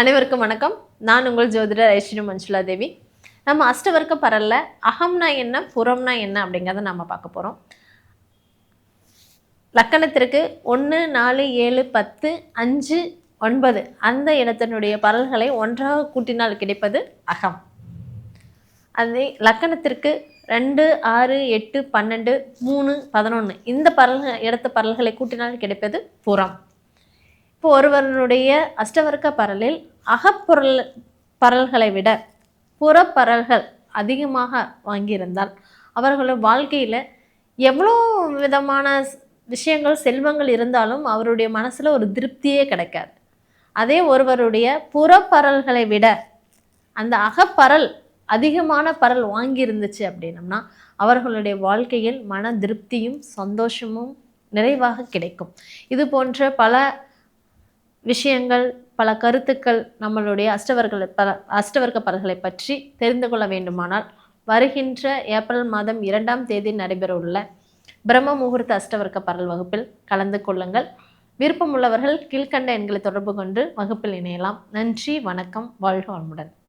அனைவருக்கும் வணக்கம். நான் உங்கள் ஜோதிடர் ஐஸ்வரி மஞ்சுளா தேவி. நம்ம அஷ்டவர்க்க பரல்ல அகம்னா என்ன புறம்னா என்ன அப்படிங்கிறத நம்ம பார்க்க போகிறோம் லக்கணத்திற்கு ஒன்று நாலு ஏழு பத்து அஞ்சு ஒன்பது அந்த இடத்தினுடைய பரல்களை ஒன்றாக கூட்டினால் கிடைப்பது அகம். அதே லக்கணத்திற்கு ரெண்டு ஆறு எட்டு பன்னெண்டு மூணு பதினொன்று இந்த பரல்கள் இடத்த பரல்களை கூட்டினால் கிடைப்பது புறம். இப்போ ஒருவருடைய அஷ்டவர்க்க பரலில் அகப்பொருள் பரல்களை விட புறப்பரல்கள் அதிகமாக வாங்கியிருந்தால் அவர்களோட வாழ்க்கையில் எவ்வளோ விதமான விஷயங்கள் செல்வங்கள் இருந்தாலும் அவருடைய மனசில் ஒரு திருப்தியே கிடைக்காது. அதே ஒருவருடைய புறப்பரல்களை விட அந்த அகப்பரல் அதிகமான பரல் வாங்கியிருந்துச்சு அப்படின்னம்னா அவர்களுடைய வாழ்க்கையில் மன திருப்தியும் சந்தோஷமும் நிறைவாக கிடைக்கும். இது போன்ற பல விஷயங்கள் பல கருத்துக்கள் நம்மளுடைய அஷ்டவர்களை பல அஷ்டவர்க்க பலர்களை பற்றி தெரிந்து கொள்ள வேண்டுமானால் வருகின்ற ஏப்ரல் மாதம் இரண்டாம் தேதி நடைபெறவுள்ள பிரம்ம முகூர்த்த அஷ்டவர்க்க பரல் வகுப்பில் கலந்து கொள்ளுங்கள். விருப்பமுள்ளவர்கள் கீழ்கண்ட எண்களை தொடர்பு கொண்டு வகுப்பில் இணையலாம். நன்றி வணக்கம் வாழ்க வளமுடன்.